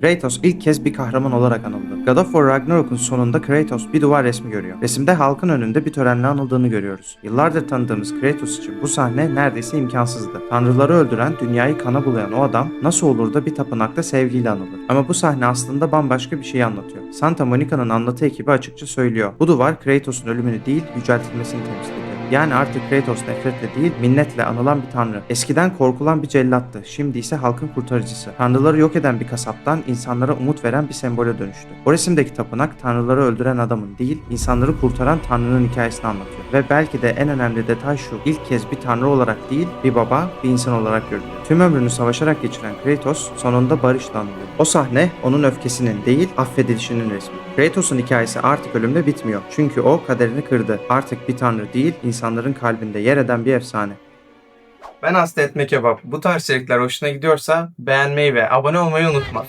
Kratos ilk kez bir kahraman olarak anıldı. God of War Ragnarok'un sonunda Kratos bir duvar resmi görüyor. Resimde halkın önünde bir törenle anıldığını görüyoruz. Yıllardır tanıdığımız Kratos için bu sahne neredeyse imkansızdı. Tanrıları öldüren, dünyayı kana bulayan o adam nasıl olur da bir tapınakta sevgiyle anılır? Ama bu sahne aslında bambaşka bir şey anlatıyor. Santa Monica'nın anlatı ekibi açıkça söylüyor. Bu duvar Kratos'un ölümünü değil, yüceltilmesini temsil ediyor. Yani artık Kratos nefretle değil, minnetle anılan bir tanrı. Eskiden korkulan bir cellattı, şimdi ise halkın kurtarıcısı. Tanrıları yok eden bir kasaptan insanlara umut veren bir sembole dönüştü. O resimdeki tapınak tanrıları öldüren adamın değil, insanları kurtaran tanrının hikayesini anlatıyor. Ve belki de en önemli detay şu, ilk kez bir tanrı olarak değil, bir baba, bir insan olarak görülüyor. Tüm ömrünü savaşarak geçiren Kratos sonunda barışla anılıyor. O sahne onun öfkesinin değil, affedilişinin resmi. Kratos'un hikayesi artık ölümle bitmiyor. Çünkü o kaderini kırdı. Artık bir tanrı değil, insanların kalbinde yer eden bir efsane. Ben Aslı Etme Kebap. Bu tarz içerikler hoşuna gidiyorsa beğenmeyi ve abone olmayı unutma.